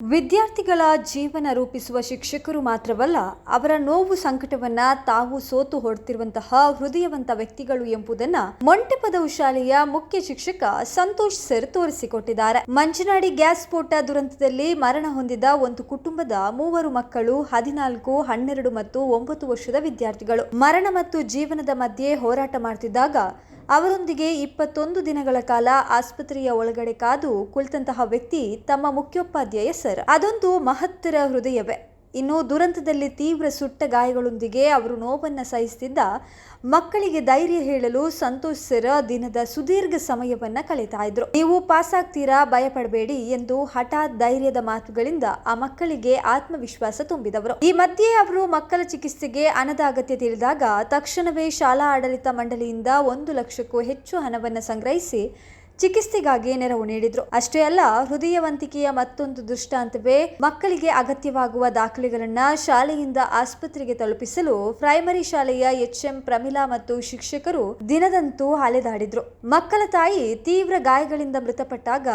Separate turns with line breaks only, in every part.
ವಿದ್ಯಾರ್ಥಿಗಳ ಜೀವನ ರೂಪಿಸುವ ಶಿಕ್ಷಕರು ಮಾತ್ರವಲ್ಲ, ಅವರ ನೋವು ಸಂಕಟವನ್ನ ತಾವು ಸೋತು ಹೊಡ್ತಿರುವಂತಹ ಹೃದಯವಂತ ವ್ಯಕ್ತಿಗಳು ಎಂಬುದನ್ನ ಮೊಂಟೆಪದವು ಶಾಲೆಯ ಮುಖ್ಯ ಶಿಕ್ಷಕ ಸಂತೋಷ್ ಸರ್ ತೋರಿಸಿಕೊಟ್ಟಿದ್ದಾರೆ. ಮಂಜನಾಡಿ ಗ್ಯಾಸ್ ಸ್ಫೋಟ ದುರಂತದಲ್ಲಿ ಮರಣ ಹೊಂದಿದ ಒಂದು ಕುಟುಂಬದ ಮೂವರು ಮಕ್ಕಳು, ಹದಿನಾಲ್ಕು, ಹನ್ನೆರಡು ಮತ್ತು ಒಂಬತ್ತು ವರ್ಷದ ವಿದ್ಯಾರ್ಥಿಗಳು. ಮರಣ ಮತ್ತು ಜೀವನದ ಮಧ್ಯೆ ಹೋರಾಟ ಮಾಡ್ತಿದ್ದಾಗ ಅವರೊಂದಿಗೆ ಇಪ್ಪತ್ತೊಂದು ದಿನಗಳ ಕಾಲ ಆಸ್ಪತ್ರೆಯ ಒಳಗಡೆ ಕಾದು ಕುಳಿತಂತಹ ವ್ಯಕ್ತಿ ತಮ್ಮ ಮುಖ್ಯೋಪಾಧ್ಯಾಯ ಸರ್. ಅದೊಂದು ಮಹತ್ತರ ಹೃದಯವೇ. ಇನ್ನು ದುರಂತದಲ್ಲಿ ತೀವ್ರ ಸುಟ್ಟ ಗಾಯಗಳೊಂದಿಗೆ ಅವರು ನೋವನ್ನು ಸಹಿಸುತ್ತಿದ್ದ ಮಕ್ಕಳಿಗೆ ಧೈರ್ಯ ಹೇಳಲು ಸಂತೋಷ್ ಸರ್ ದಿನದ ಸುದೀರ್ಘ ಸಮಯವನ್ನು ಕಳೀತಾ ಇದ್ರು. ನೀವು ಪಾಸ್ ಆಗ್ತೀರಾ? ಭಯಪಡಬೇಡಿ ಎಂದು ಹಠಾತ್ ಧೈರ್ಯದ ಮಾತುಗಳಿಂದ ಆ ಮಕ್ಕಳಿಗೆ ಆತ್ಮವಿಶ್ವಾಸ ತುಂಬಿದವರು. ಈ ಮಧ್ಯೆ ಅವರು ಮಕ್ಕಳ ಚಿಕಿತ್ಸೆಗೆ ಹಣದ ಅಗತ್ಯ ತಿಳಿದಾಗ ತಕ್ಷಣವೇ ಶಾಲಾ ಆಡಳಿತ ಮಂಡಳಿಯಿಂದ ಒಂದು ಲಕ್ಷಕ್ಕೂ ಹೆಚ್ಚು ಹಣವನ್ನು ಸಂಗ್ರಹಿಸಿ ಚಿಕಿತ್ಸೆಗಾಗಿ ನೆರವು ನೀಡಿದ್ರು. ಅಷ್ಟೇ ಅಲ್ಲ, ಹೃದಯವಂತಿಕೆಯ ಮತ್ತೊಂದು ದೃಷ್ಟಾಂತವೇ ಮಕ್ಕಳಿಗೆ ಅಗತ್ಯವಾಗುವ ದಾಖಲೆಗಳನ್ನ ಶಾಲೆಯಿಂದ ಆಸ್ಪತ್ರೆಗೆ ತಲುಪಿಸಲು ಪ್ರೈಮರಿ ಶಾಲೆಯ ಎಚ್ಎಂ ಪ್ರಮಿಳಾ ಮತ್ತು ಶಿಕ್ಷಕರು ದಿನದಂತೂ ಅಲೆದಾಡಿದ್ರು. ಮಕ್ಕಳ ತಾಯಿ ತೀವ್ರ ಗಾಯಗಳಿಂದ ಮೃತಪಟ್ಟಾಗ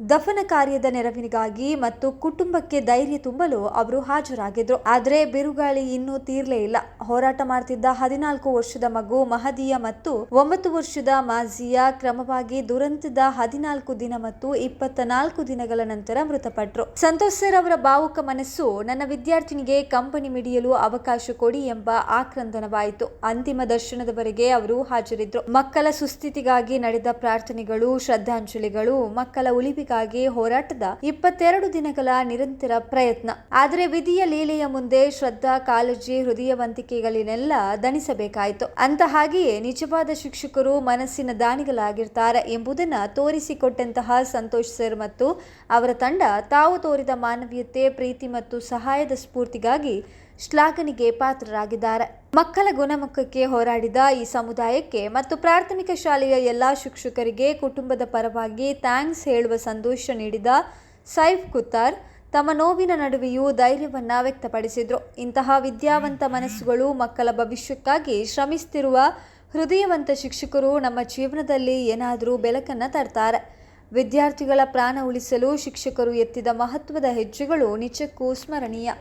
ದಫನ ಕಾರ್ಯದ ನೆರವಿನಿಗಾಗಿ ಮತ್ತು ಕುಟುಂಬಕ್ಕೆ ಧೈರ್ಯ ತುಂಬಲು ಅವರು ಹಾಜರಾಗಿದ್ರು. ಆದರೆ ಬಿರುಗಾಳಿ ಇನ್ನೂ ತೀರ್ಲೇ ಇಲ್ಲ. ಹೋರಾಟ ಮಾಡ್ತಿದ್ದ ಹದಿನಾಲ್ಕು ವರ್ಷದ ಮಗು ಮಹದಿಯ ಮತ್ತು ಒಂಬತ್ತು ವರ್ಷದ ಮಾಜಿಯಾ ಕ್ರಮವಾಗಿ ದುರಂತದ ಹದಿನಾಲ್ಕು ದಿನ ಮತ್ತು ಇಪ್ಪತ್ತ ನಾಲ್ಕು ದಿನಗಳ ನಂತರ ಮೃತಪಟ್ಟರು ಸಂತೋಷ್ ಸರ್ ಅವರ ಭಾವುಕ ಮನಸ್ಸು ನನ್ನ ವಿದ್ಯಾರ್ಥಿನಿಗೆ ಕಂಪನಿ ಮಿಡಿಯಲು ಅವಕಾಶ ಕೊಡಿ ಎಂಬ ಆಕ್ರಂದನವಾಯಿತು. ಅಂತಿಮ ದರ್ಶನದವರೆಗೆ ಅವರು ಹಾಜರಿದ್ರು. ಮಕ್ಕಳ ಸುಸ್ಥಿತಿಗಾಗಿ ನಡೆದ ಪ್ರಾರ್ಥನೆಗಳು, ಶ್ರದ್ಧಾಂಜಲಿಗಳು, ಮಕ್ಕಳ ಉಳಿವಿಗಾಗಿ ಹೋರಾಟದ ಇಪ್ಪತ್ತೆರಡು ದಿನಗಳ ನಿರಂತರ ಪ್ರಯತ್ನ. ಆದರೆ ವಿಧಿಯ ಲೀಲೆಯ ಮುಂದೆ ಶ್ರದ್ಧಾ, ಕಾಳಜಿ, ಹೃದಯವಂತಿಕೆಗಳನ್ನೆಲ್ಲ ದಣಿಸಬೇಕಾಯಿತು. ಅಂತ ಹಾಗೆಯೇ ನಿಜವಾದ ಶಿಕ್ಷಕರು ಮನಸ್ಸಿನ ದಾನಿಗಳಾಗಿರ್ತಾರೆ ಎಂಬುದನ್ನ ತೋರಿಸಿಕೊಟ್ಟಂತಹ ಸಂತೋಷ್ ಸರ್ ಮತ್ತು ಅವರ ತಂಡ ತಾವು ತೋರಿದ ಮಾನವೀಯತೆ, ಪ್ರೀತಿ ಮತ್ತು ಸಹಾಯದ ಸ್ಫೂರ್ತಿಗಾಗಿ ಶ್ಲಾಘನೆಗೆ ಪಾತ್ರರಾಗಿದ್ದಾರೆ. ಮಕ್ಕಳ ಗುಣಮುಖಕ್ಕೆ ಹೋರಾಡಿದ ಈ ಸಮುದಾಯಕ್ಕೆ ಮತ್ತು ಪ್ರಾಥಮಿಕ ಶಾಲೆಯ ಎಲ್ಲ ಶಿಕ್ಷಕರಿಗೆ ಕುಟುಂಬದ ಪರವಾಗಿ ಥ್ಯಾಂಕ್ಸ್ ಹೇಳುವ ಸಂತೋಷ ನೀಡಿದ ಸೈಫ್ ಕುತ್ತಾರ್ ತಮ್ಮ ನೋವಿನ ನಡುವೆಯೂ ಧೈರ್ಯವನ್ನು ವ್ಯಕ್ತಪಡಿಸಿದರು. ಇಂತಹ ವಿದ್ಯಾವಂತ ಮನಸ್ಸುಗಳು ಮಕ್ಕಳ ಭವಿಷ್ಯಕ್ಕಾಗಿ ಶ್ರಮಿಸುತ್ತಿರುವ ಹೃದಯವಂತ ಶಿಕ್ಷಕರು ನಮ್ಮ ಜೀವನದಲ್ಲಿ ಏನಾದರೂ ಬೆಳಕನ್ನು ತರ್ತಾರೆ. ವಿದ್ಯಾರ್ಥಿಗಳ ಪ್ರಾಣ ಉಳಿಸಲು ಶಿಕ್ಷಕರು ಎತ್ತಿದ ಮಹತ್ವದ ಹೆಜ್ಜೆಗಳು ನಿಜಕ್ಕೂ ಸ್ಮರಣೀಯ.